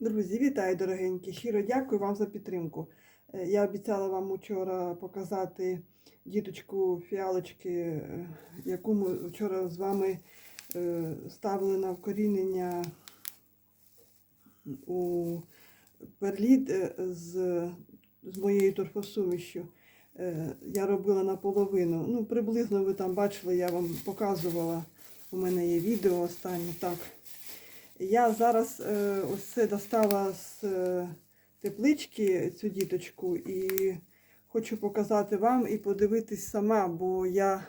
Друзі, вітаю, дорогенькі! Щиро дякую вам за підтримку. Е, Я обіцяла вам вчора показати діточку фіалочки, е, яку ми вчора з вами е, ставили на вкорінення у перліт з, з моєю торфосумішю. Я робила наполовину. Ну, приблизно ви там бачили, я вам показувала. У мене є відео останнє. Так. Я зараз е, ось це достала з е, теплички цю діточку і хочу показати вам і подивитись сама, бо я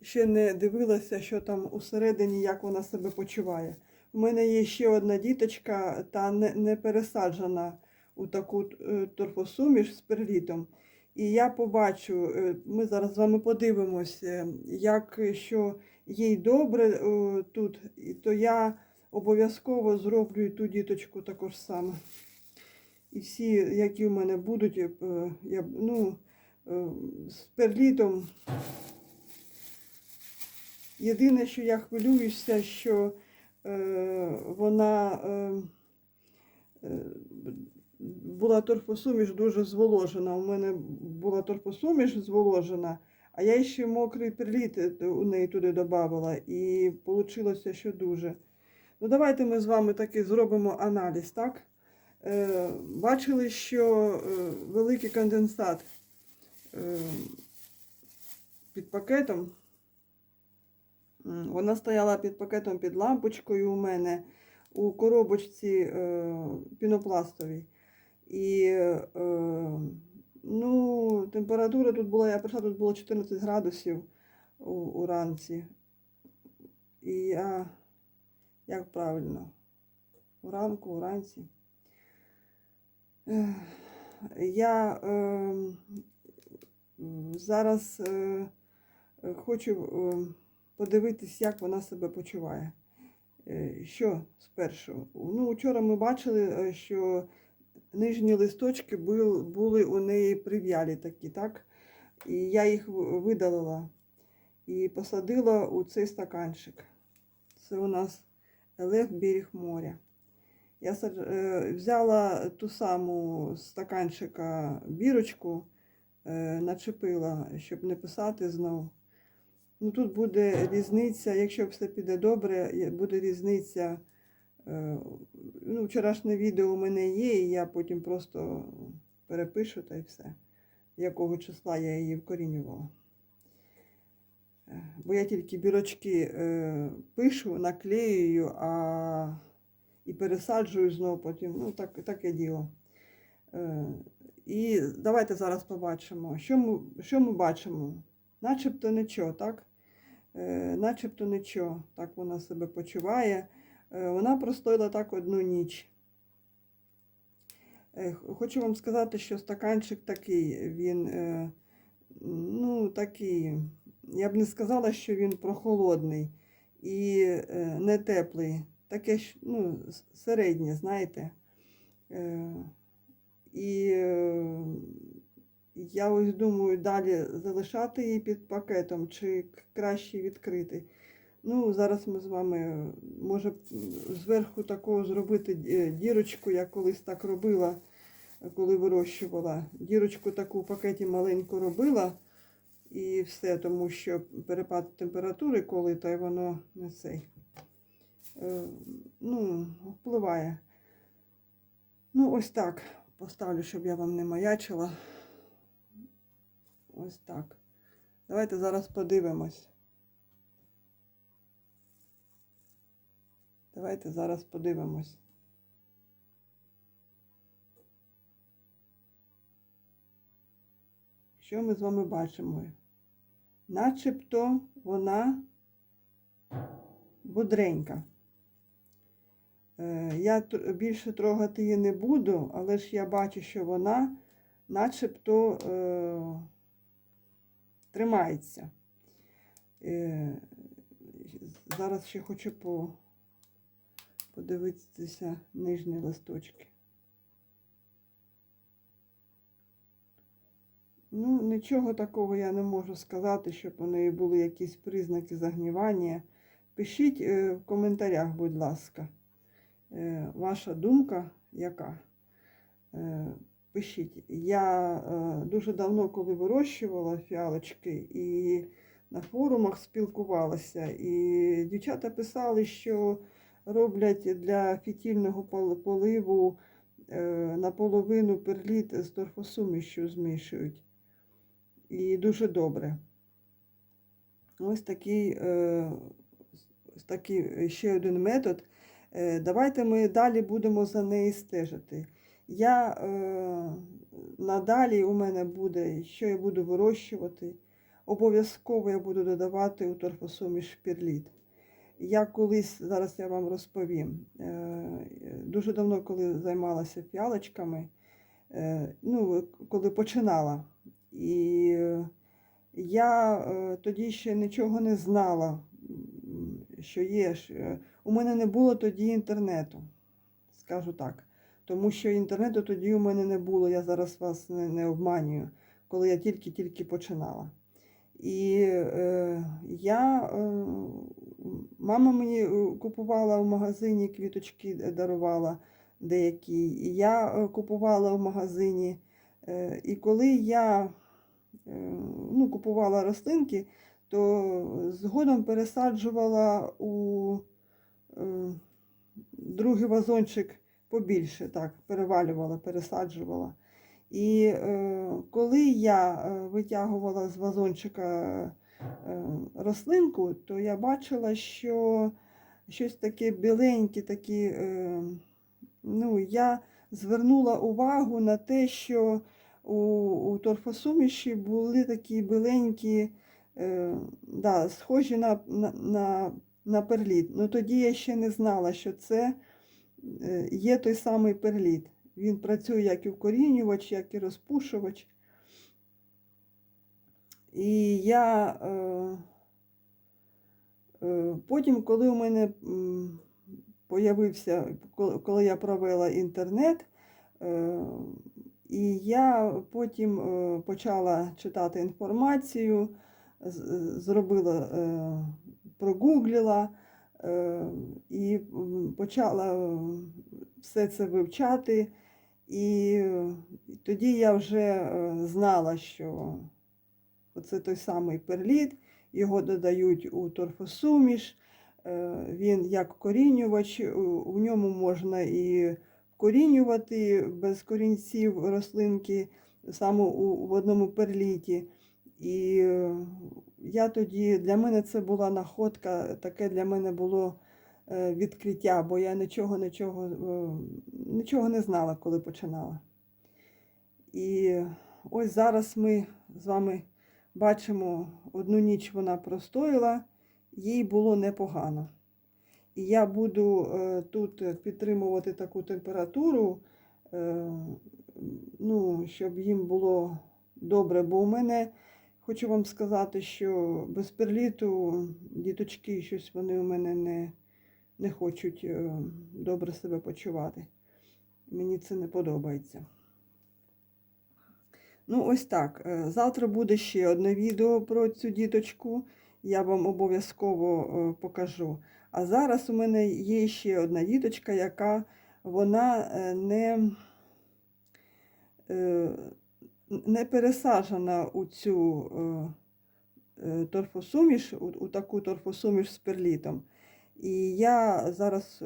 ще не дивилася, що там усередині, як вона себе почуває. У мене є ще одна діточка, та не, пересаджена у таку е, торфосуміш з перлітом. І я побачу, ми зараз з вами подивимося, як що їй добре тут, то я обов'язково зроблю і ту діточку також саме. І всі, які в мене будуть, е, я, ну, е, з перлітом. Єдине, що я хвилююся, що е, вона е, е, була торфосуміш дуже зволожена. У мене була торфосуміш зволожена, а я ще мокрий перліт у неї туди додавала. І вийшло, що дуже. Ну, давайте ми з вами таки зробимо аналіз, так? Е, бачили, що е, великий конденсат е, під пакетом. Вона стояла під пакетом під лампочкою у мене у коробочці е, пінопластовій. І е, ну, температура тут була, я прийшла, тут було 14 градусів у, уранці. І я як правильно? Уранку, уранці. Я е, зараз е, хочу е, подивитись, як вона себе почуває. Е, що спершу? Ну, вчора ми бачили, е, що нижні листочки були у неї прив'ялі такі, так? І я їх видалила і посадила у цей стаканчик. Це у нас Елеф берег моря. Я е, взяла ту саму стаканчика бірочку, е, начепила, щоб не писати знов. Ну, тут буде різниця, якщо все піде добре, буде різниця. е, Ну, вчорашнє відео у мене є, і я потім просто перепишу та й все, якого числа я її вкорінювала. Бо я тільки бірочки е, пишу, наклеюю, а і пересаджую знову потім. Ну, так, таке діло. Е, і давайте зараз побачимо, що ми, що ми бачимо. Начебто нічого, так? Е, начебто нічого. Так вона себе почуває. Е, вона простояла так одну ніч. Е, хочу вам сказати, що стаканчик такий, він, е, ну, такий. Я б не сказала, що він прохолодний і е, не теплий. Таке ну, середнє, знаєте. Е, і е, я ось думаю, далі залишати її під пакетом чи краще відкрити. Ну, зараз ми з вами, може, зверху такого зробити дірочку, я колись так робила, коли вирощувала. Дірочку таку в пакеті маленьку робила і все, тому що перепад температури, коли та й воно не цей. е, Ну, впливає. Ну, ось так. Поставлю, щоб я вам не маячила. Ось так. Давайте зараз подивимось. Давайте зараз подивимось. Що ми з вами бачимо? Начебто вона бодренька. Е, Я більше трогати її не буду, але ж я бачу, що вона начебто е, тримається. Е, зараз ще хочу по, подивитися нижні листочки. Ну, нічого такого я не можу сказати, щоб у неї були якісь признаки загнівання. Пишіть е, в коментарях, будь ласка, е, ваша думка, яка? Е, Пишіть. Я дуже давно, коли вирощувала фіалочки і на форумах спілкувалася, і дівчата писали, що роблять для фітільного поливу наполовину перліт з торфосумішю змішують. І дуже добре. Ось такий, е, такий ще один метод. Е, Давайте ми далі будемо за нею стежити. Я е, надалі у мене буде, що я буду вирощувати. Обов'язково я буду додавати у торфосуміш перліт. Я колись, зараз я вам розповім, е, дуже давно, коли займалася фіалочками, е, ну, коли починала. І е, я е, тоді ще нічого не знала, що є. е, У мене не було тоді інтернету, скажу так. Тому що інтернету тоді у мене не було, я зараз вас не, не обманюю, коли я тільки-тільки починала. І е, я, е, мама мені купувала в магазині квіточки, дарувала деякі, і я купувала в магазині. Е, і коли я ну, купувала рослинки, то згодом пересаджувала у е, другий вазончик побільше, так, перевалювала, пересаджувала. І е, коли я е, витягувала з вазончика е, рослинку, то я бачила, що щось таке біленьке, такі, е, ну, я звернула увагу на те, що у, у торфосуміші були такі біленькі, е, да, схожі на, на, на, на перліт. Ну тоді я ще не знала, що це е, є той самий перліт. Він працює як і вкорінювач, як і розпушувач. І я е, е, потім, коли у мене появився, коли я провела інтернет, е, і я потім е, почала читати інформацію, зробила, е, прогуглила е, і почала все це вивчати. І тоді я вже знала, що це той самий перліт, його додають у торфосуміш. Він як корінювач, у ньому можна і вкорінювати без корінців рослинки саме у, в одному перліті. І е, я тоді, для мене це була находка, таке для мене було е, відкриття, бо я нічого, нічого, е, нічого не знала, коли починала. І ось зараз ми з вами бачимо, одну ніч вона простояла, їй було непогано. І я буду е, тут підтримувати таку температуру, е, ну, щоб їм було добре. Бо у мене, хочу вам сказати, що без перліту діточки щось вони у мене не, не хочуть е, добре себе почувати. Мені це не подобається. Ну, ось так. Завтра буде ще одне відео про цю діточку. Я вам обов'язково покажу. А зараз у мене є ще одна діточка, яка вона е, не, е, не пересаджена у цю е, торфосуміш, у, у таку торфосуміш з перлітом. І я зараз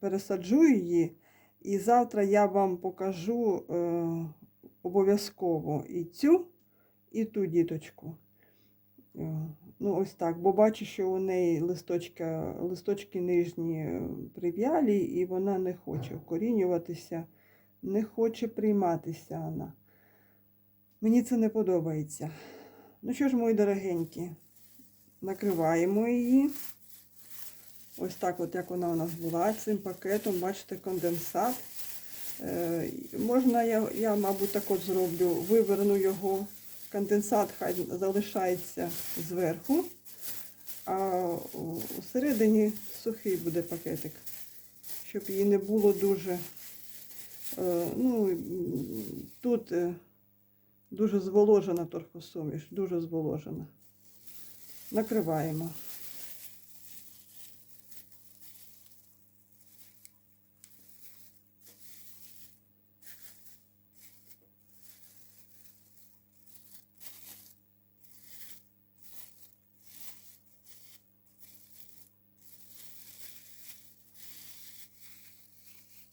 пересаджу її, і завтра я вам покажу обов'язково і цю, і ту діточку. Ну, ось так, бо бачу, що у неї листочка, листочки нижні е, прив'ялі, і вона не хоче вкорінюватися, не хоче прийматися вона. Мені це не подобається. Ну що ж, мої дорогенькі, накриваємо її. Ось так, от як вона у нас була, цим пакетом, бачите, конденсат. Е, можна, я, я, мабуть, так от зроблю, виверну його, конденсат хай залишається зверху, а всередині сухий буде пакетик, щоб її не було дуже. е, ну, тут е, дуже зволожена торфосуміш, дуже зволожена. Накриваємо.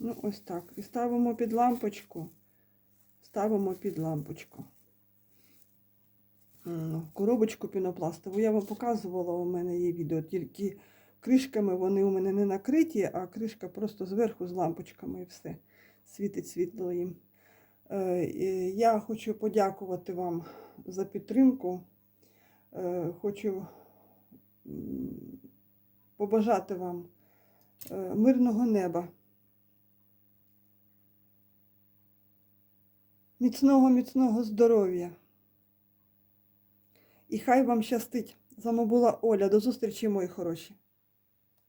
Ну, ось так. І ставимо під лампочку. Ставимо під лампочку. Коробочку пінопластову. Я вам показувала, у мене є відео, тільки кришками вони у мене не накриті, а кришка просто зверху з лампочками і все. Світить світло їм. Е, Я хочу подякувати вам за підтримку. Е, Хочу побажати вам е, мирного неба. Міцного, міцного здоров'я. І хай вам щастить. З вами була Оля. До зустрічі, мої хороші.